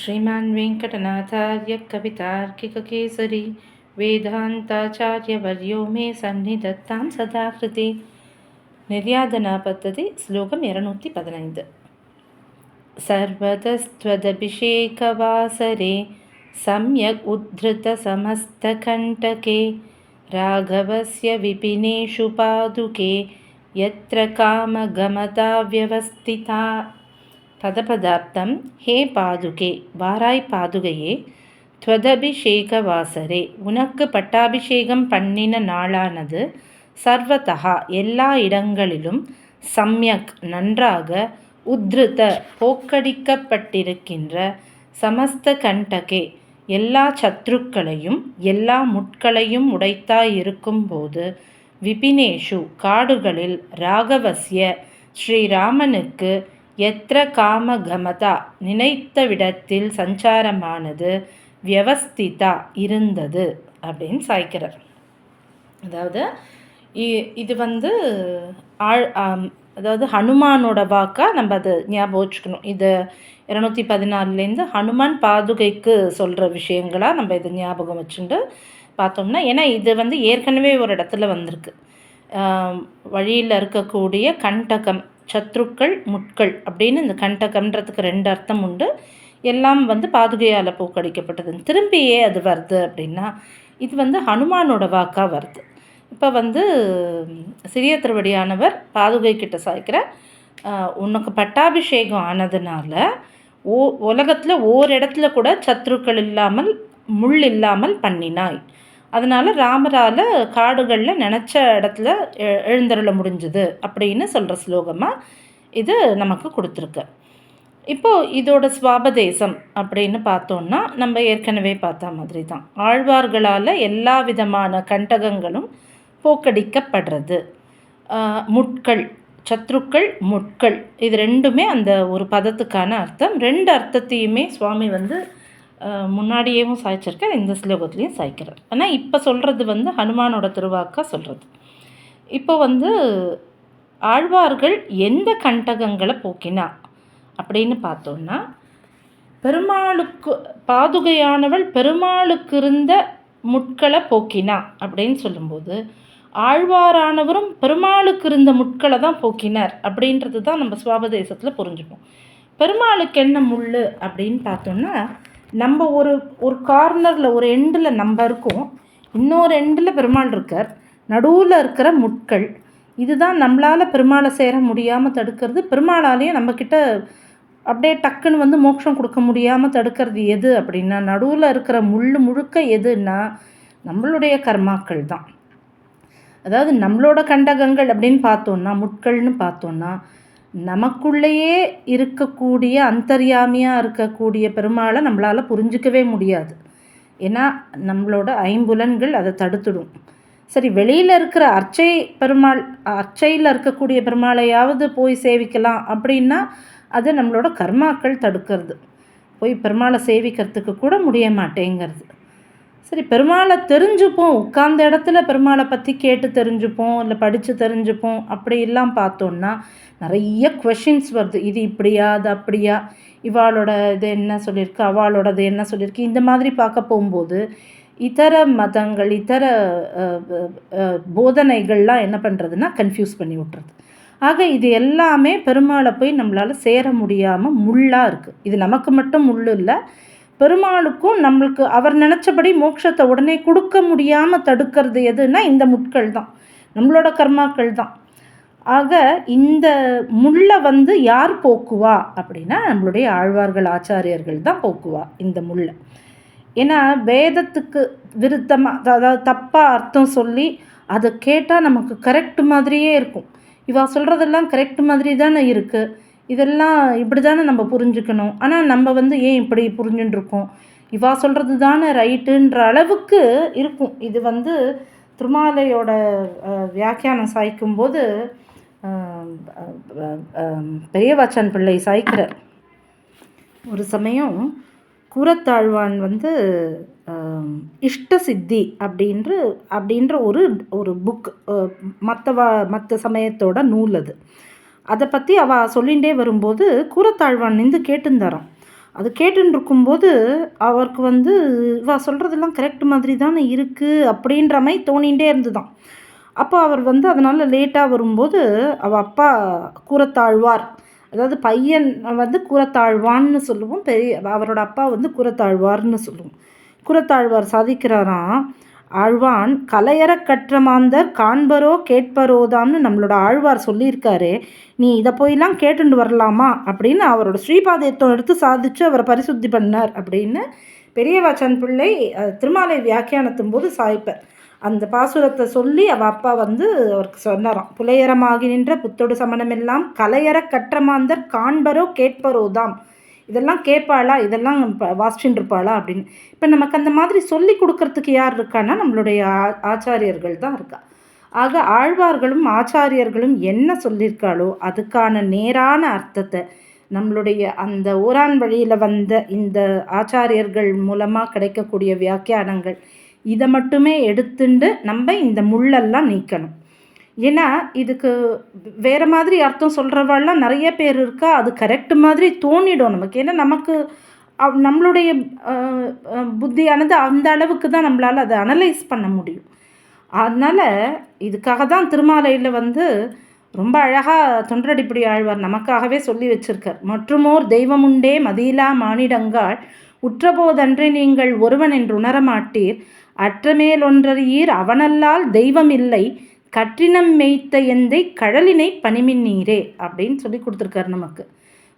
ಶ್ರೀಮಾನ್ ವೆಂಕಟನಾಥಾರ್ಯ ಕವಿತಾರ್ಕಿಕಕೇಸರಿ ವೇದಾಂತಾಚಾರ್ಯವರ್ಯೋ ಮೇ ಸನ್ನಿಧತ್ತಾಂ ಸದಾಕೃತಿ ನಿರ್ಯಾದನಾ ಪದ್ಧತಿ ಶ್ಲೋಕಂ ಎರನೂತಿ ಪದಿನೈದು ಸರ್ವತಸ್ತ್ವದಭಿಷೇಕವಾಸರೆ ಸಮ್ಯಕ್ ಉದ್ಧತಸಮಸ್ತಕಂಟಕೆ ರಾಘವಸ್ಯ ವಿಪಿನೇಷು ಪಾದುಕೆ ಯತ್ರ ಕಾಮಗಮತಾ ವ್ಯವಸ್ಥಿತಾ பதபதார்த்தம் ஹே பாதுகே வாராய் பாதுகையே துவதபிஷேக வாசரே உனக்கு பட்டாபிஷேகம் பண்ணின நாளானது சர்வதகா எல்லா இடங்களிலும் சம்யக் நன்றாக உத்ருத போக்கடிக்கப்பட்டிருக்கின்ற சமஸ்த கண்டகே எல்லா சத்ருக்களையும் எல்லா முட்களையும் உடைத்தாயிருக்கும்போது விபினேஷு காடுகளில் ராகவசிய ஸ்ரீராமனுக்கு எத்திர காமகமதா? நினைத்த விடத்தில் சஞ்சாரமானது வியவஸ்திதா இருந்தது அப்படின்னு சாய்க்கிறார். அதாவது இது வந்து ஆழ் அதாவது ஹனுமானோட வாக்காக நம்ம அதை ஞாபகம் வச்சுக்கணும். இது இரநூத்தி பதினாலுலேருந்து ஹனுமான் பாதுகைக்கு சொல்கிற விஷயங்களாக நம்ம இதை ஞாபகம் வச்சுட்டு பார்த்தோம்னா ஏன்னா இது வந்து ஏற்கனவே ஒரு இடத்துல வந்திருக்கு. வழியில் இருக்கக்கூடிய கண்டகம் சத்ருக்கள் முட்கள் அப்படின்னு இந்த கண்டகம்ன்றதுக்கு ரெண்டு அர்த்தம் உண்டு. எல்லாம் வந்து பாதுகையால் பூக்கடிக்கப்பட்டது. திரும்பியே அது வருது அப்படின்னா இது வந்து ஹனுமானோட வாக்காக வருது. இப்போ வந்து சிறிய திருவடியானவர் பாதுகை கிட்ட சாய்க்கிற உனக்கு பட்டாபிஷேகம் ஆனதுனால ஓ உலகத்தில் ஓரிடத்துல கூட சத்ருக்கள் இல்லாமல் முள் இல்லாமல் பண்ணினாய். அதனால் ராமரால் காடுகளில் நினச்ச இடத்துல எழுந்தருள முடிஞ்சுது அப்படின்னு சொல்கிற ஸ்லோகமாக இது நமக்கு கொடுத்துருக்கு. இப்போது இதோட சுவாபதேசம் அப்படின்னு பார்த்தோன்னா நம்ம ஏற்கனவே பார்த்த மாதிரி தான். ஆழ்வார்களால் எல்லா விதமான கண்டகங்களும் போக்கடிக்கப்படுறது. முட்கள் சத்ருக்கள் முட்கள் இது ரெண்டுமே அந்த ஒரு பதத்துக்கான அர்த்தம். ரெண்டு அர்த்தத்தையுமே சுவாமி வந்து முன்னாடியேவும் சாய்ச்சிருக்கார் இந்த ஸ்லோகத்துலேயும் சாய்க்கிறார். ஆனால் இப்போ சொல்கிறது வந்து ஹனுமானோட திருவாக்கா சொல்கிறது இப்போ வந்து ஆழ்வார்கள் எந்த கண்டகங்களை போக்கினா அப்படின்னு பார்த்தோன்னா பெருமாளுக்கு பாதுகையானவள் பெருமாளுக்கு இருந்த முட்களை போக்கினா அப்படின்னு சொல்லும்போது ஆழ்வாரானவரும் பெருமாளுக்கு இருந்த முட்களை தான் போக்கினார் அப்படின்றது தான் நம்ம சுவாபதேசத்தில் புரிஞ்சுப்போம். பெருமாளுக்கு என்ன முள் அப்படின்னு பார்த்தோன்னா நம்ம ஒரு ஒரு கார்னரில் ஒரு எண்டில் நம்ம இருக்கோம். இன்னொரு எண்டில் பெருமாள் இருக்கார். நடுவில் இருக்கிற முட்கள். இதுதான் நம்மளால் பெருமாளை சேர முடியாமல் தடுக்கிறது. பெருமாளாலேயே நம்மக்கிட்ட அப்படியே டக்குன்னு வந்து மோட்சம் கொடுக்க முடியாமல் தடுக்கிறது எது அப்படின்னா நடுவில் இருக்கிற முள் முழுக்க எதுன்னா நம்மளுடைய கர்மாக்கள் தான். அதாவது நம்மளோட கண்டகங்கள் அப்படின்னு பார்த்தோன்னா முட்கள்னு பார்த்தோன்னா நமக்குள்ளேயே இருக்கக்கூடிய அந்தர்யாமியாக இருக்கக்கூடிய பெருமாளை நம்மளால் புரிஞ்சிக்கவே முடியாது. ஏன்னா நம்மளோட ஐம்புலன்கள் அதை தடுத்துடும். சரி வெளியில் இருக்கிற அர்ச்சை பெருமாள் அர்ச்சையில் இருக்கக்கூடிய பெருமாளையாவது போய் சேவிக்கலாம் அப்படின்னா அது நம்மளோட கர்மாக்கள் தடுக்கிறது. போய் பெருமாளை சேவிக்கிறதுக்கு கூட முடிய மாட்டேங்கிறது. சரி பெருமாளை தெரிஞ்சுப்போம். உட்கார்ந்த இடத்துல பெருமாளை பற்றி கேட்டு தெரிஞ்சுப்போம் இல்லை படித்து தெரிஞ்சுப்போம். அப்படிலாம் பார்த்தோன்னா நிறைய கொஷின்ஸ் வருது. இது இப்படியா அது அப்படியா? இவாளோட இது என்ன சொல்லியிருக்கு? அவளோடது என்ன சொல்லியிருக்கு? இந்த மாதிரி பார்க்க போகும்போது இதர மதங்கள் இதர போதனைகள்லாம் என்ன பண்ணுறதுன்னா கன்ஃபியூஸ் பண்ணி விட்றது ஆக இது எல்லாமே பெருமாளை போய் நம்மளால் சேர முடியாமல் முள்ளாக இருக்குது இது நமக்கு மட்டும் முள் இல்லை பெருமாளுக்கும் நம்மளுக்கு அவர் நினச்சபடி மோட்சத்தை உடனே கொடுக்க முடியாமல் தடுக்கிறது எதுனா இந்த முட்கள் தான். நம்மளோட கர்மாக்கள் தான். ஆக இந்த முள்ளை வந்து யார் போக்குவா? அப்படின்னா நம்மளுடைய ஆழ்வார்கள் ஆச்சாரியர்கள் தான் போக்குவா இந்த முள்ளை. ஏன்னா வேதத்துக்கு விருத்தமாக அதாவது தப்பாக அர்த்தம் சொல்லி அதை கேட்டால் நமக்கு கரெக்ட் மாதிரியே இருக்கும். இவா சொல்கிறதெல்லாம் கரெக்ட் மாதிரி தானே இருக்குது இதெல்லாம் இப்படி தானே நம்ம புரிஞ்சுக்கணும். ஆனால் நம்ம வந்து ஏன் இப்படி புரிஞ்சுட்டுருக்கோம் இவா சொல்கிறது தானே ரைட்டுன்ற அளவுக்கு இருக்கும். இது வந்து திருமாலையோட வியாக்கியானம் சாய்க்கும் போது பெரியவாச்சான் பிள்ளை சாய்க்கிறார் ஒரு சமயம் கூரத்தாழ்வான் வந்து இஷ்ட சித்தி அப்படின்ற அப்படின்ற ஒரு ஒரு புக் மற்ற மற்ற சமயத்தோட நூல் அது. அதை பற்றி அவள் சொல்லிகிட்டே வரும்போது கூரத்தாழ்வான் நின்று கேட்டுந்தாரான் அது கேட்டுன்னு இருக்கும்போது அவருக்கு வந்து இவா சொல்கிறதெல்லாம் கரெக்ட் மாதிரி தானே இருக்குது அப்படின்ற மாதிரி தோணிகிட்டே இருந்துதான். அப்போ அவர் வந்து அதனால் லேட்டாக வரும்போது அவள் அப்பா கூறத்தாழ்வார் அதாவது பையன் வந்து கூறத்தாழ்வான்னு சொல்லுவோம் பெரிய அவரோட அப்பா வந்து கூறத்தாழ்வார்னு சொல்லுவோம். கூரத்தாழ்வார் சாதிக்கிறாராம். ஆழ்வான் கலையற கற்ற மாந்தர் காண்பரோ கேட்பரோதான்னு நம்மளோட ஆழ்வார் சொல்லியிருக்காரு. நீ இதை போயெல்லாம் கேட்டுண்டு வரலாமா? அப்படின்னு அவரோட ஸ்ரீபாதயத்தம் எடுத்து சாதித்து அவரை பரிசுத்தி பண்ணார் அப்படின்னு பெரியவாச்சன் பிள்ளை திருமாலை வியாக்கியானத்தும் போது சாய்ப்பர். அந்த பாசுரத்தை சொல்லி அவள் அப்பா வந்து அவருக்கு சொன்னாராம் புலையரமாகி நின்ற புத்தொடு சமணமெல்லாம் கலையற கற்றமாந்தர் காண்பரோ கேட்பரோதான் இதெல்லாம் கேட்பாளா? இதெல்லாம் வாசிச்சுட்டு இருப்பாளா? அப்படின்னு. இப்போ நமக்கு அந்த மாதிரி சொல்லி கொடுக்கறதுக்கு யார் இருக்கான்னா நம்மளுடைய ஆச்சாரியர்கள் தான் இருக்கா. ஆக ஆழ்வார்களும் ஆச்சாரியர்களும் என்ன சொல்லியிருக்காளோ அதுக்கான நேரான அர்த்தத்தை நம்மளுடைய அந்த ஊரான் வழியில் வந்த இந்த ஆச்சாரியர்கள் மூலமாக கிடைக்கக்கூடிய வியாக்கியானங்கள் இதை மட்டுமே எடுத்துண்டு நம்ம இந்த முள்ளெல்லாம் நீக்கணும். ஏன்னா இதுக்கு வேறு மாதிரி அர்த்தம் சொல்கிறவாள்லாம் நிறைய பேர் இருக்கா? அது கரெக்ட் மாதிரி தோணிடும் நமக்கு. ஏன்னா நமக்கு நம்மளுடைய புத்தியானது அந்த அளவுக்கு தான் நம்மளால் அதை அனலைஸ் பண்ண முடியும். அதனால் இதுக்காக தான் திருமாலையில் வந்து ரொம்ப அழகாக தொன்றடிப்படி ஆழ்வார் நமக்காகவே சொல்லி வச்சிருக்கார். மற்றுமோர் தெய்வமுண்டே மதியிலா மானிடங்காள் உற்றபோதன்றே நீங்கள் ஒருவன் என்று உணரமாட்டீர். அற்றமேலொன்றறியீர் அவனல்லால் தெய்வம் இல்லை. கற்றினம் மேய்த்த எந்தை கடலினை பனிமின் நீரே அப்படின்னு சொல்லி கொடுத்துருக்காரு நமக்கு.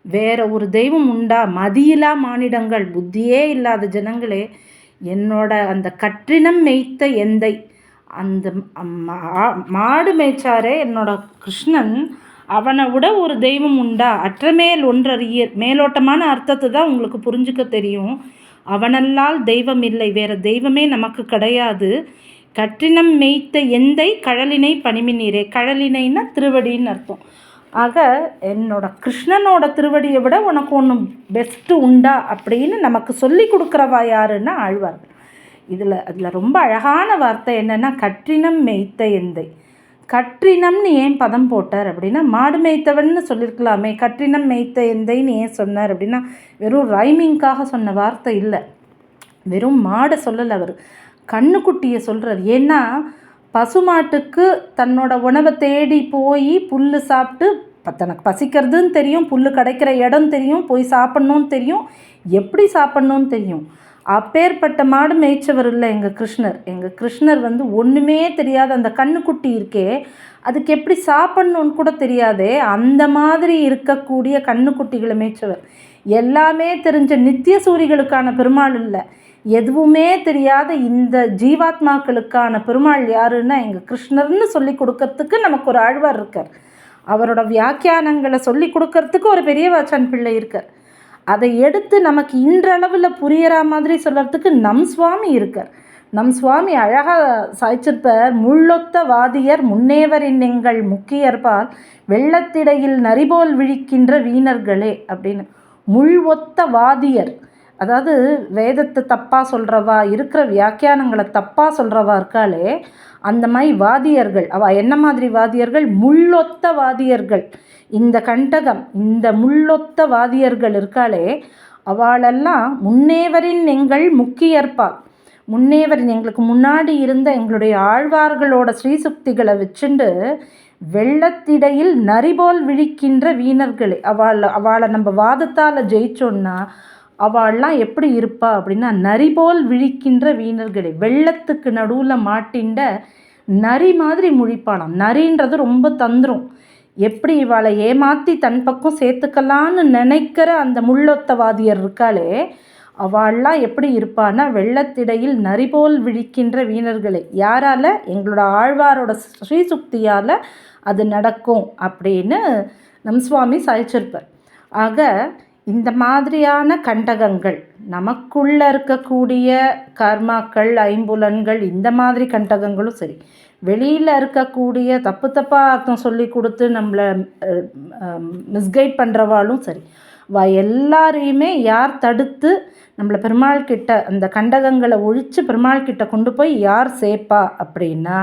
வேற ஒரு தெய்வம் உண்டா? மதியிலா மானிடங்கள் புத்தியே இல்லாத ஜனங்களே என்னோட அந்த கற்றினம் மேய்த்த எந்தை அந்த மாடு மேய்ச்சாரே என்னோட கிருஷ்ணன் அவனை விட ஒரு தெய்வம் உண்டா? அற்றமேல் ஒன்றறிய மேலோட்டமான அர்த்தத்தை தான் உங்களுக்கு புரிஞ்சுக்க தெரியும். அவனல்லால் தெய்வம் இல்லை. வேற தெய்வமே நமக்கு கிடையாது. கற்றினம் மேய்த்த எந்தை கழலினை பனிமினீரே கழலினைன்னா திருவடின்னு அர்த்தம். ஆக என்னோட கிருஷ்ணனோட திருவடியை விட உனக்கு ஒன்று பெஸ்ட்டு உண்டா அப்படின்னு நமக்கு சொல்லி கொடுக்குறவா யாருன்னா ஆழ்வார்கள். இதில் அதில் ரொம்ப அழகான வார்த்தை என்னென்னா கற்றினம் மேய்த்த எந்தை. கற்றினம்னு ஏன் பதம் போட்டார் அப்படின்னா மாடு மேய்த்தவன்னு சொல்லியிருக்கலாமே கற்றினம் மேய்த்த எந்தைன்னு ஏன் சொன்னார் அப்படின்னா வெறும் ரைமிங்காக சொன்ன வார்த்தை இல்லை. வெறும் மாடை சொல்லலை அவர். கண்ணுக்குட்டியை சொல்கிறார் ஏன்னா பசுமாட்டுக்கு தன்னோட உணவை தேடி போய் புல் சாப்பிட்டு தனக்கு பசிக்கிறதுன்னு தெரியும் புல் கிடைக்கிற இடம் தெரியும் போய் சாப்பிட்ணுன்னு தெரியும். எப்படி சாப்பிட்ணுன்னு தெரியும்? அப்பேற்பட்ட மாடு மேய்ச்சவர் இல்லை எங்கள் கிருஷ்ணர். எங்கள் கிருஷ்ணர் வந்து ஒன்றுமே தெரியாத அந்த கண்ணுக்குட்டி இருக்கே. அதுக்கு எப்படி சாப்பிட்ணுன்னு கூட தெரியாதே. அந்த மாதிரி இருக்கக்கூடிய கண்ணுக்குட்டிகளை மேய்ச்சவர். எல்லாமே தெரிஞ்ச நித்திய சூரிகளுக்கான பெருமாள் இல்லை. எதுவுமே தெரியாத இந்த ஜீவாத்மாக்களுக்கான பெருமாள் யாருன்னா எங்கள் கிருஷ்ணர்னு சொல்லி கொடுக்கறதுக்கு நமக்கு ஒரு ஆழ்வார் இருக்கார். அவரோட வியாக்கியானங்களை சொல்லி கொடுக்கறதுக்கு ஒரு பெரிய வாச்சான் பிள்ளை இருக்கார். அதை எடுத்து நமக்கு இன்றளவில் புரியற மாதிரி சொல்கிறதுக்கு நம் சுவாமி இருக்கார். நம் சுவாமி அழகாக சாய்ச்சிருப்பார் முள்ளொத்த வாதியர் முன்னேவரின் எங்கள் முக்கியர்பால் வெள்ளத்திடையில் நரிபோல் விழிக்கின்ற வீணர்களே அப்படின்னு. முள் ஒத்த வாதியர் அதாவது வேதத்தை தப்பாக சொல்கிறவா இருக்கிற வியாக்கியானங்களை தப்பாக சொல்கிறவா இருக்காளே அந்த மாதிரி வாதியர்கள் அவள் என்ன மாதிரி வாதியர்கள்? முள்ளொத்த வாதியர்கள். இந்த கண்டகம் இந்த முள்ளொத்த வாதியர்கள் இருக்காளே அவளெல்லாம் முன்னேவரின் எங்கள் முக்கியற்பாள் முன்னேவரின் எங்களுக்கு முன்னாடி இருந்த எங்களுடைய ஆழ்வார்களோட ஸ்ரீசுக்திகளை வச்சுண்டு வெள்ளத்திடையில் நரிபோல் விழிக்கின்ற வீணர்களே. அவளை அவளை நம்ம வாதத்தால் ஜெயிச்சோன்னா அவள்லாம் எப்படி இருப்பா அப்படின்னா நரி போல் விழிக்கின்ற வீணர்களே வெள்ளத்துக்கு நடுவில் மாட்டின்ற நரி மாதிரி முழிப்பாளாம். நரின்றது ரொம்ப தந்துரும். எப்படி இவளை ஏமாற்றி தன் பக்கம் சேர்த்துக்கலான்னு நினைக்கிற அந்த முள்ளொத்தவாதியர் இருக்காளே அவள்லாம் எப்படி இருப்பான்னா வெள்ளத்திடையில் நரிபோல் விழிக்கின்ற வீணர்களே யாரால்? எங்களோட ஆழ்வாரோட ஸ்ரீசுக்தியால் அது நடக்கும் அப்படின்னு நம் சுவாமி சாய்ச்சிருப்பார். ஆக இந்த மாதிரியான கண்டகங்கள் நமக்குள்ளே இருக்கக்கூடிய கர்மாக்கள் ஐம்புலன்கள் இந்த மாதிரி கண்டகங்களும் சரி வெளியில் இருக்கக்கூடிய தப்பு தப்பாக அர்த்தம் சொல்லி கொடுத்து நம்மளை மிஸ்கைட் பண்ணுறவாளும் சரி வா எல்லாரையுமே யார் தடுத்து நம்மளை பெருமாள் கிட்ட அந்த கண்டகங்களை ஒழித்து பெருமாள் கிட்ட கொண்டு போய் யார் சேர்ப்பா அப்படின்னா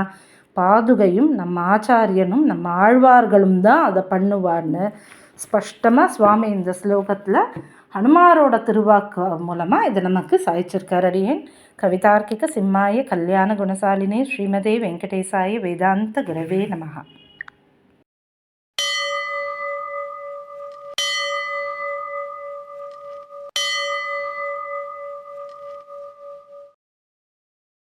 பாதுகையும் நம்ம ஆச்சாரியனும் நம்ம ஆழ்வார்களும் தான் அதை பண்ணுவார்னு ஸ்பஷ்டமாக சுவாமி இந்த ஸ்லோகத்தில் ஹனுமாரோட திருவாக்கு மூலமாக இது நமக்கு சாய்ச்சிருக்கார். அடியேன். கவிதார்க்கிக சிம்மாய கல்யாண குணசாலினே ஸ்ரீமதே வெங்கடேசாய வேதாந்த குரவே நமகா